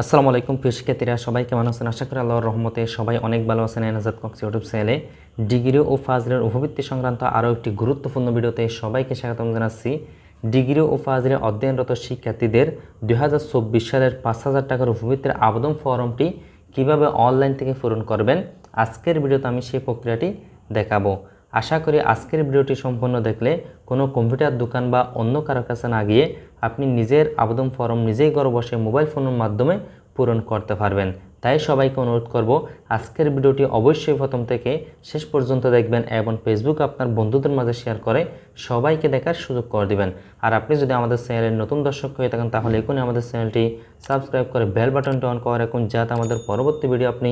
আসসালামু আলাইকুম, প্রিয় শিক্ষার্থীরা, সবাই কেমন আছেন? আশা করি আল্লাহর রহমতে সবাই অনেক ভালো আছেন এনাজাদ কক্স ইউটিউব চ্যানেলে। ডিগ্রি ও ফাজলের উপবৃত্তি সংক্রান্ত আরও একটি গুরুত্বপূর্ণ ভিডিওতে সবাইকে স্বাগতম জানাচ্ছি। ডিগ্রি ও ফাজলের অধ্যয়নরত শিক্ষার্থীদের দু হাজার চব্বিশ সালের পাঁচ হাজার টাকার উপবৃত্তির আবেদন ফর্মটি কীভাবে অনলাইন থেকে পূরণ করবেন? আজকের ভিডিওতে আমি সেই প্রক্রিয়াটি দেখাবো। আশা করি আজকের ভিডিওটি সম্পূর্ণ দেখলে কোনো কম্পিউটার দোকান বা অন্য কারও কাছে না গিয়ে আপনি নিজের আবেদন ফর্ম নিজেই ঘরে বসে মোবাইল ফোনের মাধ্যমে পূরণ করতে পারবেন। তাই সবাইকে অনুরোধ করব, আজকের ভিডিওটি অবশ্যই প্রথম থেকে শেষ পর্যন্ত দেখবেন এবং ফেসবুক আপনার বন্ধুদের মাঝে শেয়ার করে সবাইকে দেখার সুযোগ করে দিবেন। আর আপনি যদি আমাদের চ্যানেলের নতুন দর্শক হয়ে থাকেন, তাহলে এখনই আমাদের চ্যানেলটি সাবস্ক্রাইব করে বেল বাটনটি অন করে রাখুন, যাতে আমাদের পরবর্তী ভিডিও আপনি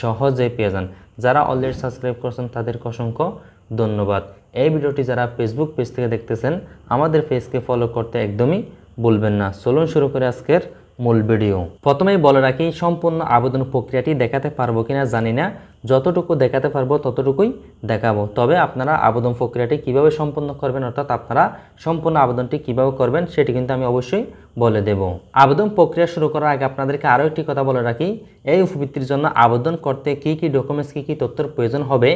সহজেই পেয়ে যান। যারা অলরেডি সাবস্ক্রাইব করেছেন, তাদেরকে অসংখ্য ধন্যবাদ। এই ভিডিওটি যারা ফেসবুক পেজ থেকে দেখতেছেন, আমাদের পেজকে ফলো করতে একদমই বলবেন না। চলুন শুরু করে আজকের মূল ভিডিও। প্রথমেই বলে রাখি, সম্পূর্ণ আবেদন প্রক্রিয়াটি দেখাতে পারব কিনা জানি না। যতটুকু দেখাতে পারব, ততটুকুই দেখাবো। তবে আপনারা আবেদন প্রক্রিয়াটি কীভাবে সম্পন্ন করবেন, অর্থাৎ আপনারা সম্পূর্ণ আবেদনটি কীভাবে করবেন, সেটি কিন্তু আমি অবশ্যই বলে দেব। আবেদন প্রক্রিয়া শুরু করার আগে আপনাদেরকে আরও একটি কথা বলে রাখি। এই উপবৃত্তির জন্য আবেদন করতে কী কী ডকুমেন্টস, কী কী তথ্যের প্রয়োজন হবে,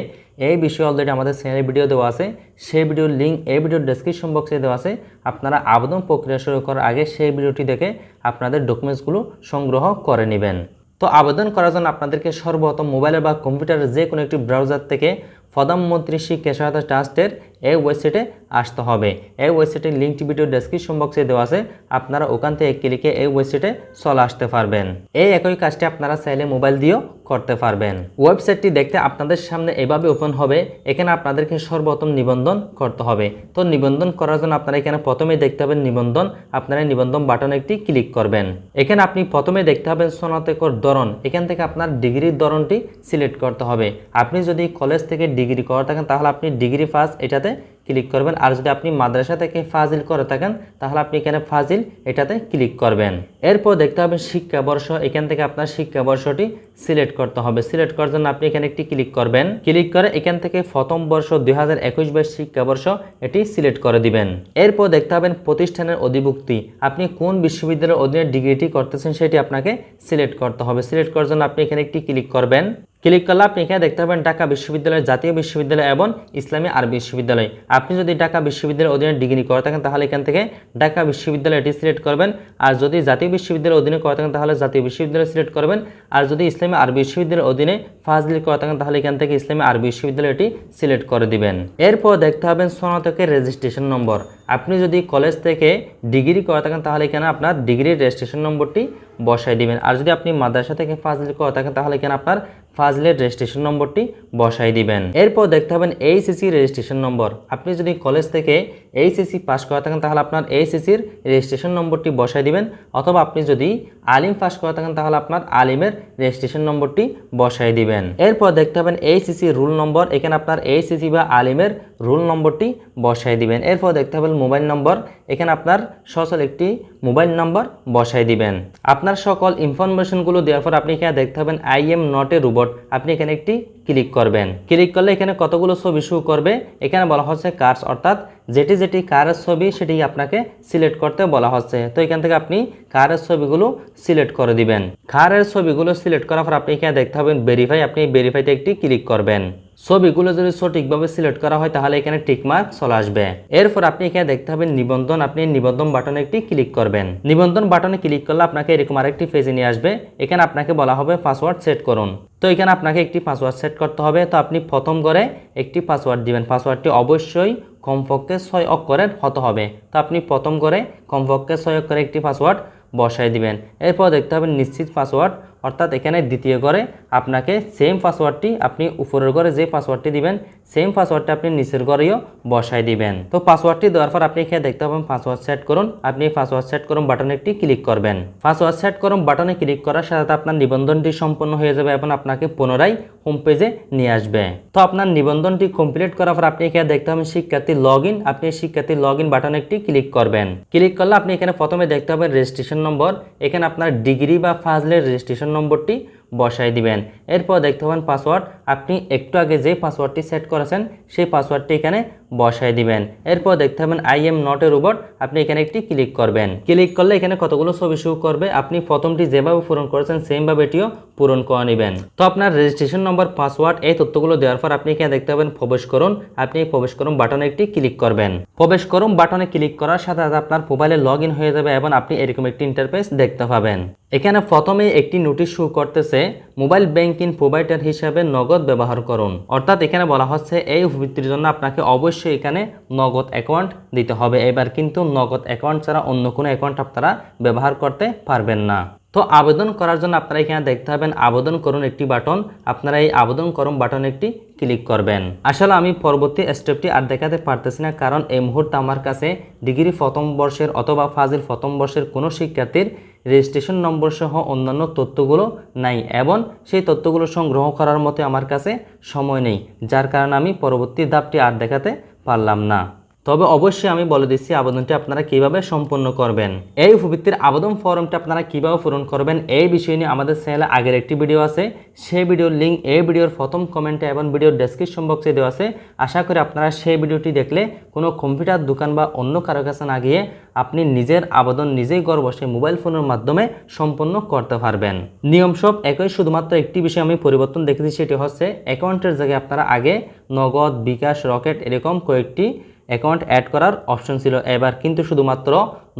এই বিষয়ে অলরেডি আমাদের চ্যানেলে ভিডিও দেওয়া আছে। সেই ভিডিওর লিঙ্ক এই ভিডিওর ডেসক্রিপশন বক্সে দেওয়া আছে। আপনারা আবেদন প্রক্রিয়া শুরু করার আগে সেই ভিডিওটি দেখে আপনাদের ডকুমেন্টসগুলো সংগ্রহ করে নেবেন। তো আবেদন করার জন্য আপনাদেরকে সর্বপ্রথম মোবাইলে বা কম্পিউটারের যে কোনো একটি ব্রাউজার থেকে প্রধানমন্ত্রী শ্রী সহায়তা ট্রাস্টের এই ওয়েবসাইটে আসতে হবে। এই ওয়েবসাইটের লিঙ্কটি ভিডিও ডেসক্রিপশন বক্সে দেওয়া আছে। আপনারা ওখান থেকে ক্লিকে এই ওয়েবসাইটে চলে আসতে পারবেন। এই একই কাজটি আপনারা চাইলে মোবাইল দিয়েও করতে পারবেন। ওয়েবসাইটটি দেখতে আপনাদের সামনে এভাবে ওপেন হবে, এখানে আপনাদেরকে সর্বপ্রথম নিবন্ধন করতে হবে। তো নিবন্ধন করার জন্য আপনারা এখানে প্রথমেই দেখতে পাবেন নিবন্ধন। আপনারা নিবন্ধন বাটন একটি ক্লিক করবেন। এখানে আপনি প্রথমে দেখতে পাবেন স্নাতকর ধরন। এখান থেকে আপনার ডিগ্রির ধরনটি সিলেক্ট করতে হবে। আপনি যদি কলেজ থেকে ডিগ্রি করে থাকেন, তাহলে আপনি ডিগ্রি ফার্স্ট এটাতে ক্লিক করবেন। আর যদি আপনি মাদ্রাসা থেকে ফাজিল করে থাকেন, তাহলে আপনি এখানে ফাজিল এটাতে ক্লিক করবেন। এরপর দেখতে হবে শিক্ষাবর্ষ এখান থেকে আপনার শিক্ষাবর্ষটি সিলেক্ট করতে হবে। সিলেক্ট করার জন্য আপনি এখানে একটি ক্লিক করবেন। ক্লিক করে এখান থেকে প্রথম বর্ষ দুই হাজার একুশ বাইশ শিক্ষাবর্ষ এটি সিলেক্ট করে দিবেন। এরপর দেখতে হবেন প্রতিষ্ঠানের অধিভুক্তি। আপনি কোন বিশ্ববিদ্যালয়ের অধীনে ডিগ্রিটি করতেছেন, সেটি আপনাকে সিলেক্ট করতে হবে। সিলেক্ট করার জন্য আপনি এখানে একটি ক্লিক করবেন। ক্লিক করলে আপনি এখানে দেখতে পাবেন ঢাকা বিশ্ববিদ্যালয় জাতীয় বিশ্ববিদ্যালয় এবং ইসলামী আরবি বিশ্ববিদ্যালয়। আপনি যদি ঢাকা বিশ্ববিদ্যালয়ের অধীনে ডিগ্রি করে থাকেন, তাহলে এখান থেকে ঢাকা বিশ্ববিদ্যালয় এটি সিলেক্ট করবেন। আর যদি জাতীয় বিশ্ববিদ্যালয়ের অধীনে করে থাকেন, তাহলে জাতীয় বিশ্ববিদ্যালয় সিলেক্ট করবেন। আর যদি ইসলামী আরবি বিশ্ববিদ্যালয়ের অধীনে ফাজলি করে থাকেন, তাহলে এখান থেকে ইসলামী আরবি বিশ্ববিদ্যালয়টি সিলেক্ট করে দিবেন। এরপর দেখতে হবেন স্নাতকের রেজিস্ট্রেশন নম্বর। আপনি যদি কলেজ থেকে ডিগ্রি করে থাকেন, তাহলে এখানে আপনার ডিগ্রির রেজিস্ট্রেশন নম্বরটি বসাই দিবেন। আর যদি আপনি মাদ্রাসা থেকে ফাজলি করে থাকেন, তাহলে এখানে আপনার ফাজলের রেজিস্ট্রেশন নম্বরটি বসাই দিবেন। এরপর দেখতে হবেন এইচএসি রেজিস্ট্রেশন নম্বর। আপনি যদি কলেজ থেকে এইচএসি পাস করা থাকেন, তাহলে আপনার এইচএসির রেজিস্ট্রেশন নম্বরটি বসাই দিবেন। অথবা আপনি যদি আলিম পাস করা থাকেন, তাহলে আপনার আলিমের রেজিস্ট্রেশন নম্বরটি বসাই দিবেন। এরপর দেখতে হবেন এইচএসি রুল নম্বর। এখানে আপনার এইচএসি বা আলিমের রুল নম্বরটি বসাই দিবেন। এরপর দেখতে হবে মোবাইল নম্বর। এখানে আপনার সচল একটি মোবাইল নম্বর বসাই দিবেন। আপনার সকল ইনফরমেশনগুলো দেওয়ার পর আপনি এখানে দেখতে পাবেন I am not a robot আপনি এখানে একটি ক্লিক করবেন। ক্লিক করলে এখানে কতগুলো ছবি শো করবে? এখানে বলা হচ্ছে কার্স অর্থাৎ যেটি যেটি কারের ছবি সেটি আপনাকে সিলেক্ট করতে বলা হচ্ছে। তো এখান থেকে আপনি কারের ছবিগুলো সিলেক্ট করে দিবেন। কারের ছবিগুলো সিলেক্ট করার পর আপনি এখানে দেখতে পাবেন ভেরিফাই আপনি ভেরিফাইতে একটি ক্লিক করবেন। ছবিগুলো যদি সঠিকভাবে সিলেক্ট করা হয়, তাহলে এখানে টিকমার্ক চলে আসবে। এরপর আপনি এখানে দেখতে পাবেন নিবন্ধন। আপনি নিবন্ধন বাটনে একটি ক্লিক করবেন। নিবন্ধন বাটনে ক্লিক করলে আপনাকে এরকম আরেকটি পেজে নিয়ে আসবে। এখানে আপনাকে বলা হবে পাসওয়ার্ড সেট করুন। তো এখানে আপনাকে একটি পাসওয়ার্ড সেট করতে হবে। তো আপনি প্রথম করে একটি পাসওয়ার্ড দিবেন। পাসওয়ার্ডটি অবশ্যই কমপক্ষে ছয় অক্ষরের হতে হবে। তো আপনি প্রথম করে কমপক্ষে ছয় অক্ষরের একটি পাসওয়ার্ড বসাই দিবেন। এরপর দেখতে হবে নিশ্চিত পাসওয়ার্ড অর্থাৎ এখানে দ্বিতীয় করে আপনাকে সেম পাসওয়ার্ডটি আপনি উপরের ঘরে যে পাসওয়ার্ডটি দিবেন সেম পাসওয়ার্ডটি আপনি নিচের ঘরেও বসাই দিবেন। তো পাসওয়ার্ডটি দেওয়ার পর আপনি এখানে দেখতে পাবেন পাসওয়ার্ড সেট করুন। আপনি পাসওয়ার্ড সেট করুন বাটনে একটি ক্লিক করবেন। পাসওয়ার্ড সেট করুন বাটনে ক্লিক করার সাথে আপনার নিবন্ধনটি সম্পন্ন হয়ে যাবে এবং আপনাকে পুনরায় হোম পেজে নিয়ে আসবে। তো আপনার নিবন্ধনটি কমপ্লিট করার পর আপনি এখানে দেখতে পাবেন শিক্ষার্থী লগ আপনি শিক্ষার্থী লগ ইন বাটনে একটি ক্লিক করবেন। ক্লিক করলে আপনি এখানে প্রথমে দেখতে পাবেন রেজিস্ট্রেশন নম্বর এখানে আপনার ডিগ্রি বা ফাজলের রেজিস্ট্রেশন নম্বরটি বসাই দিবেন। এরপর দেখতে পাবেন পাসওয়ার্ড আপনি একটু আগে যে পাসওয়ার্ডটি সেট করেছেন, সেই পাসওয়ার্ডটি এখানে বসাই দিবেন। এরপর দেখতে পাবেন আই এম নট রোবট আপনি এখানে একটি ক্লিক করবেন। ক্লিক করলে এখানে কতগুলো ছবি শো করবে, আপনি প্রথমটি যেভাবে পূরণ করেছেন সেমভাবে এটিও পূরণ করে নেবেন। তো আপনার রেজিস্ট্রেশন নম্বর পাসওয়ার্ড এই তথ্যগুলো দেওয়ার পর আপনি এখানে দেখতে পাবেন প্রবেশ করুন, আপনি এই প্রবেশ করুন বাটনে একটি ক্লিক করবেন। প্রবেশ করুন বাটনে ক্লিক করার সাথে সাথে আপনার মোবাইলে লগ হয়ে যাবে এবং আপনি এরকম একটি ইন্টারফেস দেখতে পাবেন। এখানে প্রথমে একটি নোটিশ শো করতেছে মোবাইল ব্যাংকিং প্রোভাইডার হিসাবে নগদ ব্যবহার করুন। অর্থাৎ এখানে বলা হচ্ছে, এই উপবৃত্তির জন্য আপনাকে অবশ্যই এখানে নগদ অ্যাকাউন্ট দিতে হবে। এবার কিন্তু নগদ অ্যাকাউন্ট ছাড়া অন্য কোনো অ্যাকাউন্ট আপনারা ব্যবহার করতে পারবেন না। তো আবেদন করার জন্য আপনারা এখানে দেখতে পাবেন আবেদন করুন একটি বাটন। আপনারা এই আবেদন করুন বাটন একটি ক্লিক করবেন। আসলে আমি পরবর্তী স্টেপটি আর দেখাতে পারতেছি না, কারণ এই মুহূর্তে আমার কাছে ডিগ্রি প্রথম বর্ষের অথবা ফাজিল প্রথম বর্ষের কোনো শিক্ষার্থীর রেজিস্ট্রেশন নম্বর সহ অন্যান্য তথ্যগুলো নাই এবং সেই তথ্যগুলো সংগ্রহ করার মতো আমার কাছে সময় নেই, যার কারণে আমি পরবর্তী ধাপটি আর দেখাতে পারলাম না। তবে অবশ্যই আমি বলে দিচ্ছি, আবেদনটি আপনারা কীভাবে সম্পন্ন করবেন। এই উপবৃত্তির আবেদন ফর্মটি আপনারা কীভাবে পূরণ করবেন, এই বিষয় নিয়ে আমাদের চ্যানেলে আগের একটি ভিডিও আছে। সেই ভিডিওর লিঙ্ক এই ভিডিওর প্রথম কমেন্টে এবং ভিডিওর ডেসক্রিপশন বক্সে দেওয়া আছে। আশা করি আপনারা সেই ভিডিওটি দেখলে কোনো কম্পিউটার দোকান বা অন্য কারও কাছে না গিয়ে আপনি নিজের আবেদন নিজেই ঘর বসে মোবাইল ফোনের মাধ্যমে সম্পন্ন করতে পারবেন। নিয়ম সব একই, শুধুমাত্র একটি বিষয় আমি পরিবর্তন দেখেছি, সেটি হচ্ছে অ্যাকাউন্টের জায়গায় আপনারা আগে নগদ, বিকাশ, রকেট এরকম কয়েকটি অ্যাকাউন্ট অ্যাড করার অপশন ছিল। এবার কিন্তু শুধুমাত্র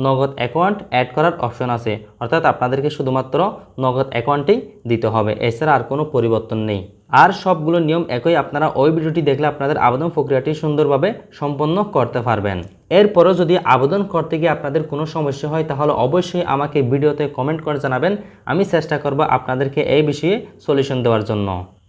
নগদ অ্যাকাউন্ট অ্যাড করার অপশন আছে। অর্থাৎ আপনাদেরকে শুধুমাত্র নগদ অ্যাকাউন্টেই দিতে হবে। এছাড়া আর কোনো পরিবর্তন নেই। আর সবগুলো নিয়ম একই। আপনারা ওই ভিডিওটি দেখলে আপনাদের আবেদন প্রক্রিয়াটি সুন্দরভাবে সম্পন্ন করতে পারবেন। এরপরও যদি আবেদন করতে গিয়ে আপনাদের কোনো সমস্যা হয়, তাহলে অবশ্যই আমাকে ভিডিওতে কমেন্ট করে জানাবেন। আমি চেষ্টা করব আপনাদেরকে এই বিষয়ে সলিউশন দেওয়ার জন্য।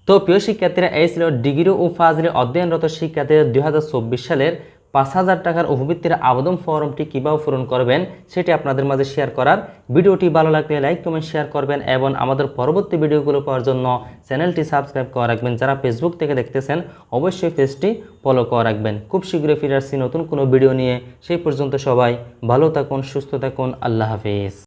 তো প্রিয় শিক্ষার্থীরা, এই ছিল ডিগ্রি ও ফাজলে অধ্যয়নরত শিক্ষার্থীদের দুই হাজার চব্বিশ সালের পাঁচ হাজার টাকার অভিবৃত্তির আবেদন ফর্মটি কীভাবে পূরণ করবেন সেটি আপনাদের মাঝে শেয়ার করার। ভিডিওটি ভালো লাগলে লাইক কমেন্ট শেয়ার করবেন এবং আমাদের পরবর্তী ভিডিওগুলো পাওয়ার জন্য চ্যানেলটি সাবস্ক্রাইব করে রাখবেন। যারা ফেসবুক থেকে দেখতেছেন, অবশ্যই পেজটি ফলো করে রাখবেন। খুব শীঘ্রই ফিরে আসছি নতুন কোনো ভিডিও নিয়ে। সেই পর্যন্ত সবাই ভালো থাকুন, সুস্থ থাকুন। আল্লাহ হাফিজ।